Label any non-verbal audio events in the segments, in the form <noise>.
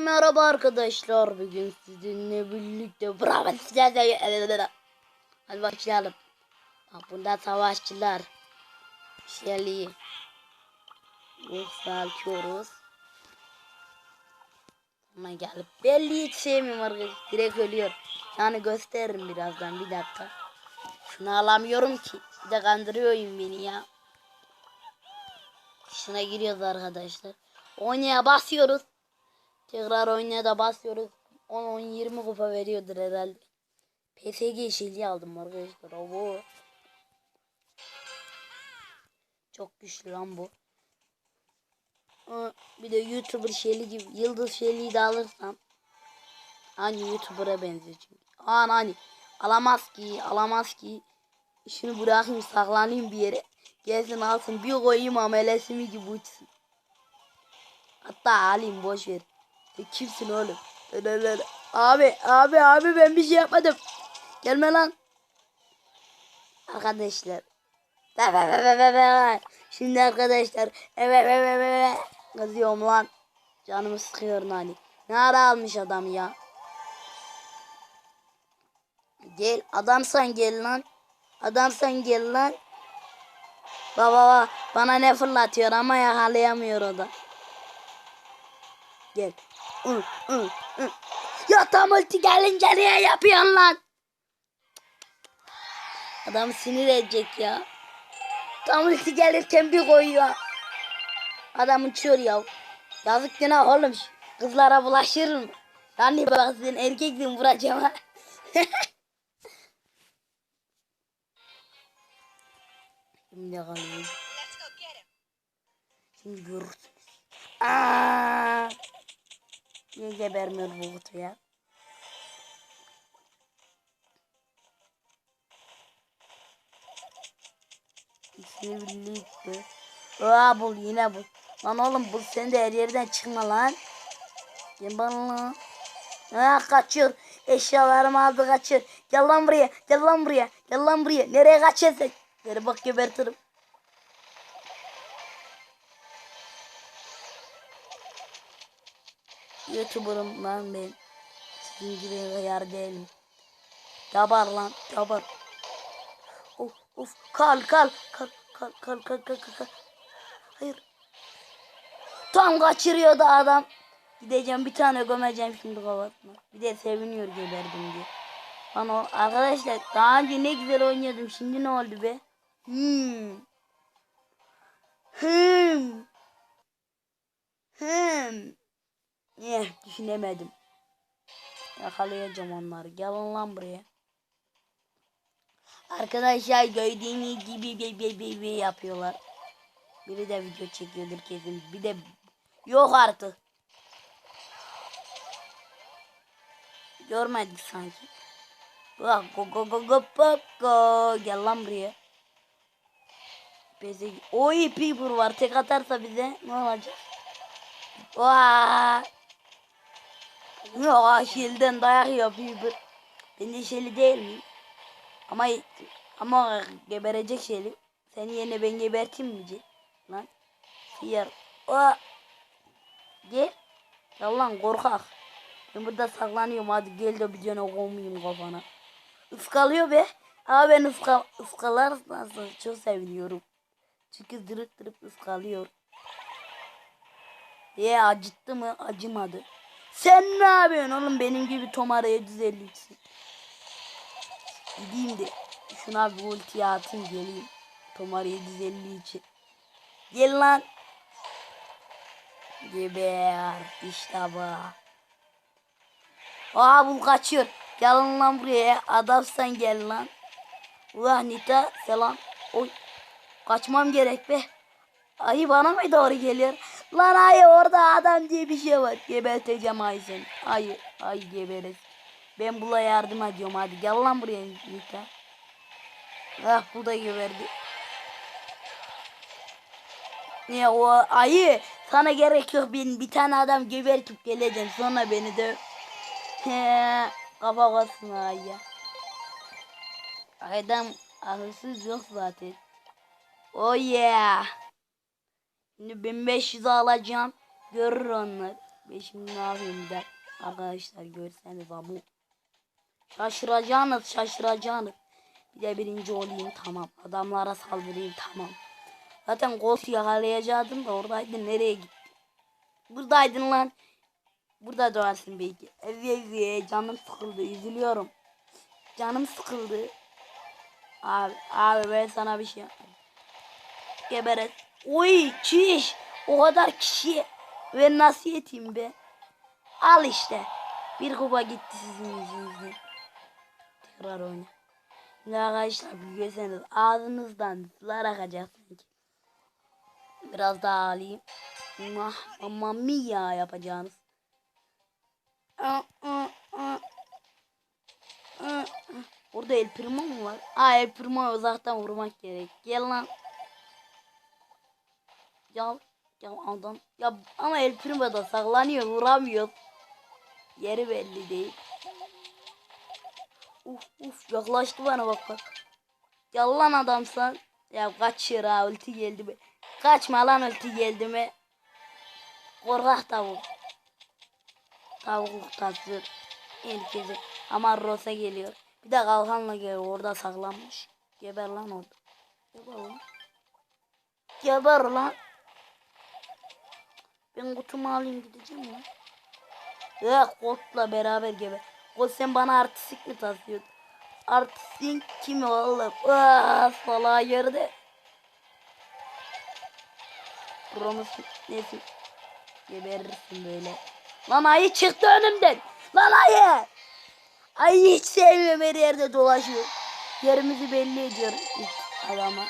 Merhaba arkadaşlar. Bugün sizinle birlikte bravo size Hadi başlayalım. Bak bunda savaşçılar. Şeli. Yükseltiyoruz. Ama gelip belli hiç sevmiyorum arkadaşlar. Direkt ölüyor. Yani gösteririm birazdan bir dakika. Şunu alamıyorum ki. Bir de kandırıyor beni ya. Şuna giriyoruz arkadaşlar. Oynaya basıyoruz. Tekrar oynaya da basıyoruz. 10-20 kupa veriyordur herhalde. PSG şeyli aldım arkadaşlar. Bu çok güçlü lan bu. Bir de YouTuber şeyli gibi yıldız şeyliği de alırsam hani YouTuber'a benziyor çünkü. Aa hani alamaz ki alamaz ki. Şunu bırakayım saklanayım bir yere. Gelsin alsın bir koyayım amelesimi gibi uçsun. Hatta alayım boş ver. Sen kimsin oğlum? Öyle. Abi abi abi ben bir şey yapmadım. Gelme lan. Arkadaşlar. Şimdi arkadaşlar. Evet evet evet. Kızıyorum lan. Canımı sıkıyor nani. Ne ara almış adam ya. Gel adamsan gel lan. Adamsan gel lan. Baba bana ne fırlatıyor ama yakalayamıyor o da. Gel. Hı, hı, hı. Ya tam ulti gelince niye yapıyorsun lan? Adam sinir edecek ya. Tam ulti gelirken bir koyuyor. Adam uçuyor ya. Yazık günah oğlum. Kızlara bulaşır mı? Yani bak sen erkeksin vuracağım ha. <laughs> Şimdi kalıyor. Şimdi görürsünüz. Aa! Niye gebermiyor bu kutu ya? Birlikte. Aa bul yine bul. Lan oğlum bul sen de her yerden çıkma lan. Gel bana. Ha kaçıyor. Eşyalarımı aldı kaçıyor. Gel lan buraya. Gel lan buraya. Gel lan buraya. Nereye kaçıyorsun? Geri bak gebertirim. YouTuber'ım lan ben. Sizin gibi yer değilim. Yabar lan yabar. Of of kal kal kal kal kal kal kal kal. Hayır. Tam kaçırıyordu adam. Gideceğim bir tane gömeceğim şimdi kafasına. Bir de seviniyor geberdim diye. Lan o arkadaşlar daha önce ne güzel oynuyordum. Şimdi ne oldu be? Hmm. Hmm. Düşünemedim. Yakalayacağım onları. Gelin lan buraya. Arkadaşlar gördüğünüz gibi be be be be yapıyorlar. Biri de video çekiyordur kesin. Bir de yok artık. Görmedik sanki. Bak go go go go go go. Gel lan buraya. Bize Oy Piper var. Tek atarsa bize ne olacak? Vaa. Ya şilden dayak Piper. Ben de şeli değil miyim? Ama ama geberecek şeli. Seni yerine ben geberteyim mi? Lan. Yer. Aa. Gel. Gel lan korkak. Ben burada saklanıyorum hadi gel de bir tane koymayayım kafana. Iskalıyor be. Ama ben ıska, ıskalarsan çok seviniyorum. Çünkü dırıp dırıp ıskalıyor. Ye acıttı mı? Acımadı. Sen ne yapıyorsun oğlum benim gibi Tomara'ya 153'sün. Gideyim de şuna bir ultiye atayım geleyim. Tomara'ya 153 Gel lan. Geber. İşte bu. Aa bu kaçıyor. Gelin lan buraya. Adamsan gel lan. Ulan Nita selam. Oy. Kaçmam gerek be. Ayı bana mı doğru geliyor? Lan ayı orada adam diye bir şey var. Geberteceğim ayı seni. Ayı. Ayı geberes. Ben bula yardım ediyorum hadi. Gel lan buraya Nita. Ah bu da geberdi. Ne o ayı sana gerek yok ben bir tane adam gebertip geleceğim sonra beni de kafa kalsın ayı. Aydan akılsız yok zaten. Oh yeah. Şimdi 1500 alacağım. Görür onlar. Ben şimdi ne yapayım bir de arkadaşlar görseniz ama şaşıracaksınız şaşıracaksınız. Bir de birinci olayım tamam. Adamlara saldırayım tamam. Zaten Ghost yakalayacaktım da oradaydı nereye gitti? Buradaydın lan. Burada doğarsın belki. Evet evet canım sıkıldı üzülüyorum. Canım sıkıldı. Abi abi ben sana bir şey yapayım. Geberet. Oy çiş. O kadar kişi. Ben nasıl yeteyim be? Al işte. Bir kupa gitti sizin yüzünüzden. Tekrar oyna. Şimdi arkadaşlar bir görseniz ağzınızdan sular akacak sanki. Biraz daha alayım. Mah, mamma mia yapacağınız. Orada El Primo mu var? Aa El Primo'yu uzaktan vurmak gerek. Gel lan. Ya, ya adam. Ya ama El Primo da saklanıyor vuramıyor. Yeri belli değil. Uf uf yaklaştı bana bak bak. Gel lan adamsan. Ya kaçır ha ulti geldi mi? Kaçma lan ulti geldi mi? Korkak tavuk. Tavuk tatlı. Herkese. Ama Rosa geliyor. Bir de kalkanla geliyor. Orada saklanmış. Geber lan orada. Geber lan. Geber lan. Ben kutumu alayım gideceğim lan. Ya Kolt'la beraber geber. Kolt sen bana artistik mi tasıyorsun? Artistik kim oğlum? Aa, salağa yerde. Promus neyse. Geberirsin böyle. Lan ayı çıktı önümden. Lan ayı. Ayı hiç sevmiyorum her yerde dolaşıyor. Yerimizi belli ediyor adama.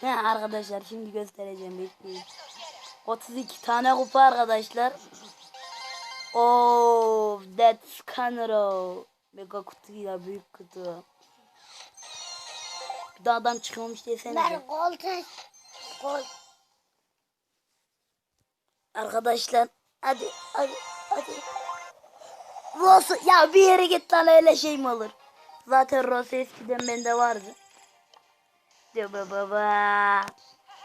He arkadaşlar şimdi göstereceğim bekleyin. 32 tane kupa arkadaşlar. Oh, that's Canaro. Mega kutuyla büyük kutu. Bir de adam çıkmamış desene. Ben koltuk. Kol. Arkadaşlar hadi hadi hadi. Rose ya bir yere git lan öyle şey mi olur? Zaten Rose eskiden bende vardı. Diyor baba.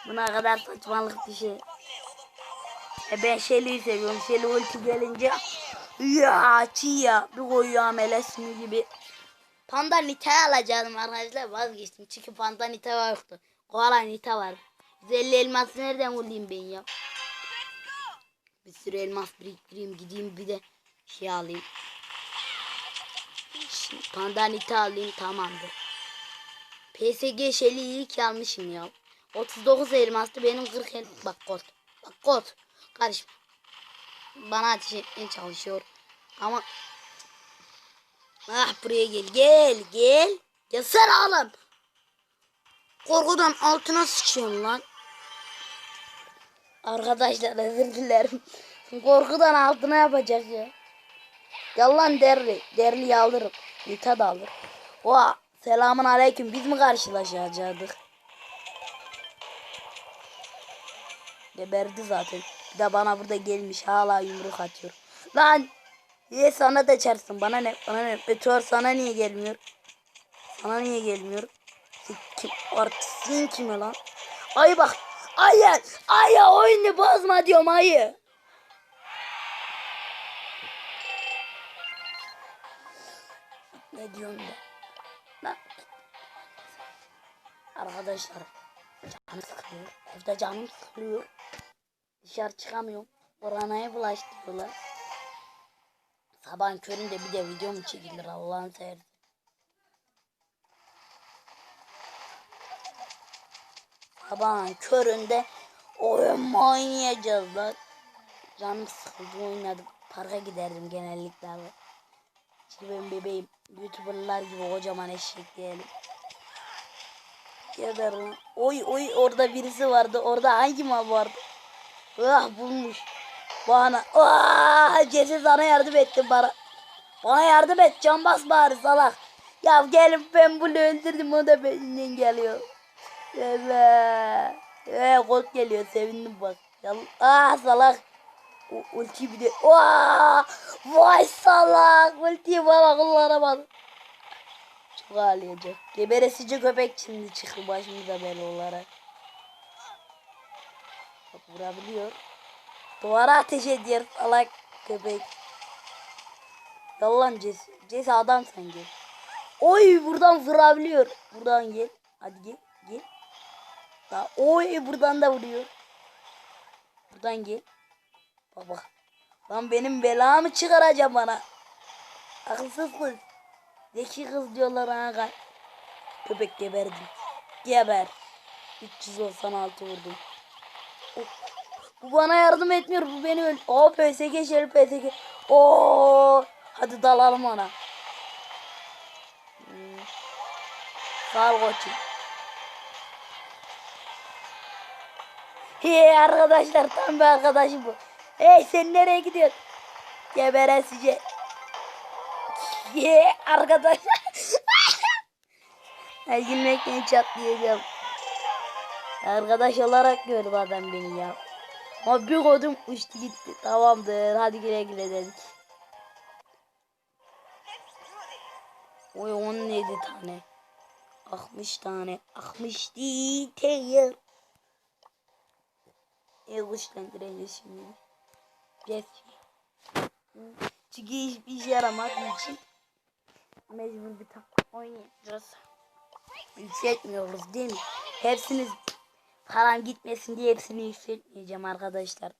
Buna kadar saçmalık bir şey. E ben Shelly'yi seviyorum. Shelly ulti gelince ya çiğ bir koyuyor amelesini gibi. Panda Nita alacaktım arkadaşlar vazgeçtim. Çünkü Panda Nita yoktu. Koala Nita var. 150 elması nereden bulayım ben ya? Bir sürü elmas biriktireyim gideyim bir de şey alayım. Şimdi pandanita alayım tamamdır. PSG şeli iyi ki almışım ya. 39 elmastı benim 40 el... Bak kod. Bak kod. Karışma. Bana ateş etmeye çalışıyor. Ama... Ah buraya gel gel gel. Gelsene oğlum. Korkudan altına sıçıyorum lan. Arkadaşlar özür dilerim. <laughs> Korkudan altına yapacak ya. Yalan derli. Derli alırım. Nita da alır. Oha. Selamun aleyküm. Biz mi karşılaşacaktık? Geberdi zaten. Bir de bana burada gelmiş hala yumruk atıyor. Lan. Niye sana da çarsın? Bana ne? Bana ne? Meteor sana niye gelmiyor? Sana niye gelmiyor? Kim? Artistin kime lan? Ay bak. Ayı. Ayı oyunu bozma diyorum ayı. Ne diyorsun be? Lan. Arkadaşlar. Canım sıkılıyor. Evde canım sıkılıyor. Dışarı çıkamıyorum. Koronaya bulaştırıyorlar. Sabahın köründe bir de video mu çekilir Allah'ın seversen. Sabahın köründe oyun oynayacağız lan. Canım sıkıldı oynadım. Parka giderdim genellikle. abi. Şimdi ben bebeğim. Youtuberlar gibi kocaman eşek diyelim. Geber lan. Oy oy orada birisi vardı. Orada hangi mal vardı? Ah bulmuş. Bana. Ah Cesi sana yardım ettim bana. Bana yardım et. Can bas bari salak. Ya gelin ben bunu öldürdüm. O da benden geliyor. Evet. Evet kod geliyor. Sevindim bak. Ah salak. U ulti bir de. Vaa! Vay salak. Ultiyi bana kullanamadım. Çok ağlayacak. Geberesici köpek şimdi çıktı başımıza böyle olarak. Bak vurabiliyor. Duvara ateş ediyor salak. köpek. Yalan Jesse. Jesse adam sen. Oy buradan vurabiliyor. Buradan gel. Hadi gel. Gel. Daha, oy buradan da vuruyor. Buradan gel. Baba. Lan benim belamı çıkaracağım bana. Akılsız kız. Zeki kız diyorlar ha. Köpek geberdi. Geber. 396 vurdum. Bu bana yardım etmiyor. Bu beni öl. O PSG şerif PSG. Oo. Hadi dalalım ona. Hmm. Sağ ol. Hey arkadaşlar tam bir arkadaşım bu. Hey sen nereye gidiyorsun? Geberesice. Ye arkadaşlar. <laughs> Her gülmekten çatlayacağım. Arkadaş olarak gördü adam beni ya. Ama bir kodum uçtu gitti. Tamamdır hadi güle güle dedik. Oy 17 tane. 60 tane. 60 detail. E güçlendireceğiz şimdi. Yes. Çünkü hiçbir işe yaramadığı için mecbur bir takım oynayacağız. Yükseltmiyoruz değil mi? Hepsiniz param gitmesin diye hepsini yükseltmeyeceğim arkadaşlar.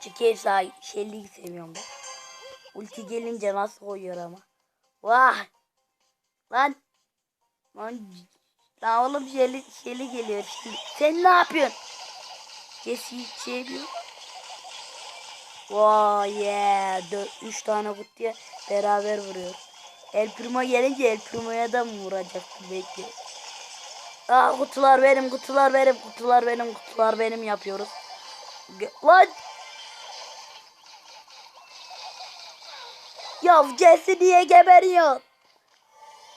Çünkü hepsi şeyliği seviyorum ben. Ulti gelince nasıl koyuyor ama. Vah! Lan! Lan, lan oğlum şeyli, şeyli geliyor şimdi. Sen ne yapıyorsun? Jesse şey diyor. Vay yeah. 4 3 tane kutuya beraber vuruyor. El Primo gelince El Primo'ya da mı vuracaktı belki? Aa kutular benim, kutular benim, kutular benim, kutular benim yapıyoruz. Lan! Ya Jesse niye geberiyor?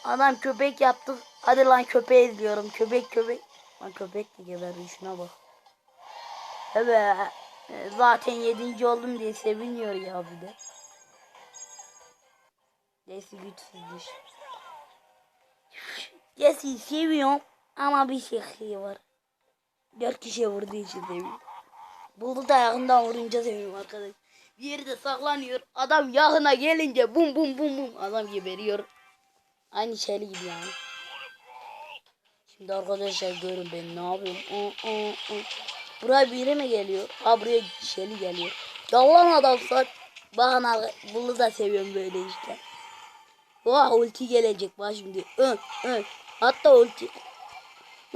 Adam köpek yaptı. Hadi lan köpeği izliyorum. Köpek köpek. Lan köpek de geberdi şuna bak. Evet. e, Zaten yedinci oldum diye seviniyor ya bir de. Jesse güçsüzmüş. Jesse'yi seviyorum ama bir şey var. Dört kişiye vurduğu için seviyorum. Buldu da yakından vurunca seviyorum arkadaş. Bir yerde saklanıyor. Adam yakına gelince bum bum bum bum adam geberiyor. Aynı şeyli gibi yani. Şimdi arkadaşlar görün ben ne yapıyorum. Aa, aa, aa. Buraya biri mi geliyor? Ha buraya şeyli geliyor. Yalan adamsan. Bakın bunu da seviyorum böyle işte. Vah ulti gelecek bak şimdi. Ön ön. Hatta ulti.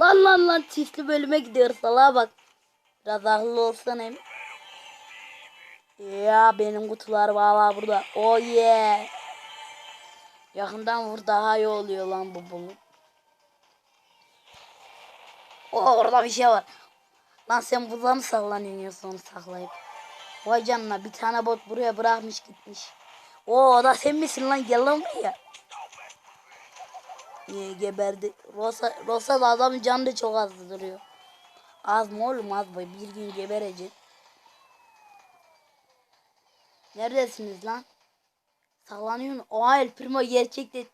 Lan lan lan çiftli bölüme gidiyoruz salağa bak. Biraz akıllı olsan hem. Ya benim kutular valla burada. Oh yeah. Yakından vur daha iyi oluyor lan bu bunu. Oh orada bir şey var. Lan sen burada mı sallanıyorsun onu saklayıp? Vay canına bir tane bot buraya bırakmış gitmiş. Oo o da sen misin lan gel lan buraya. Niye geberdi? Rosa, Rosa da adamın canı da çok az duruyor. Az mı oğlum az boy bir gün geberecek. Neredesiniz lan? Saklanıyorsun. Oha El Primo gerçekte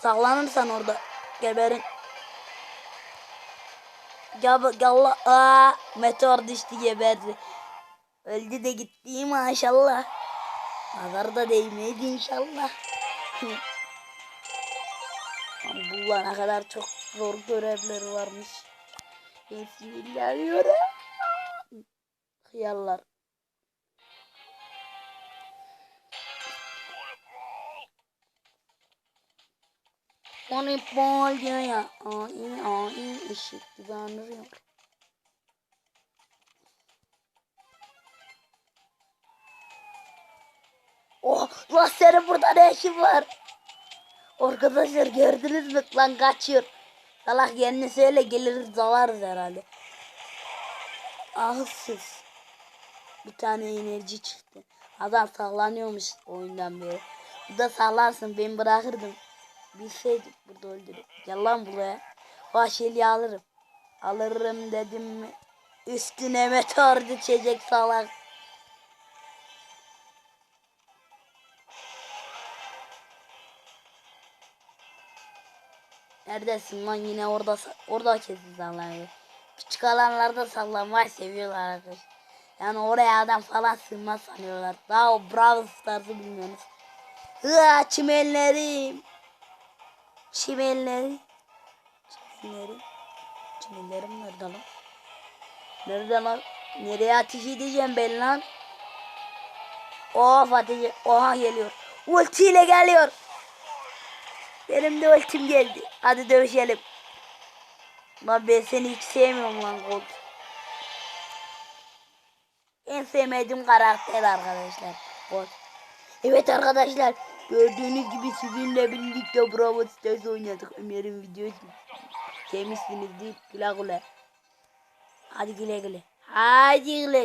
saklanırsan orada geberin. Gel galla aa meteor düştü geberdi. Öldü de gitti maşallah. Nazar da değmedi inşallah. <laughs> Ne kadar çok zor görevleri varmış. Hepsini ilerliyorum. Hıyarlar. Onu bol diyor ya. Ay ay eşit gibi anırıyor. Oh lan senin burada ne işin var? Arkadaşlar gördünüz mü lan kaçıyor. Salak yerini söyle geliriz dalarız herhalde. Ahsız. Bir tane enerji çıktı. Adam sallanıyormuş oyundan beri. Bu da sallansın ben bırakırdım. Bilseydik burada öldürür. Gel lan buraya. Vahşeli alırım. Alırım dedim mi? Üstüne meteor düşecek salak. Neredesin lan yine orada orada kesin sallanıyor. Küçük alanlarda sallanmayı seviyorlar arkadaşlar. Yani oraya adam falan sığmaz sanıyorlar. Daha o Brawl Stars'ı bilmiyorsunuz. Hıa çimenlerim. Çimenlerim. Çimenlerim. Çimenlerim nerede lan? Nerede lan? Nereye ateş edeceğim ben lan? Of ateş. Oha geliyor. Ultiyle geliyor. Benim de ultim geldi. Hadi dövüşelim. Lan ben seni hiç sevmiyorum lan Colt. En sevmediğim karakter arkadaşlar. Colt. Evet arkadaşlar. Gördüğünüz gibi sizinle birlikte Bravo Stars oynadık. Umarım videoyu sevmişsinizdir. Güle güle. Hadi güle güle. Hadi güle.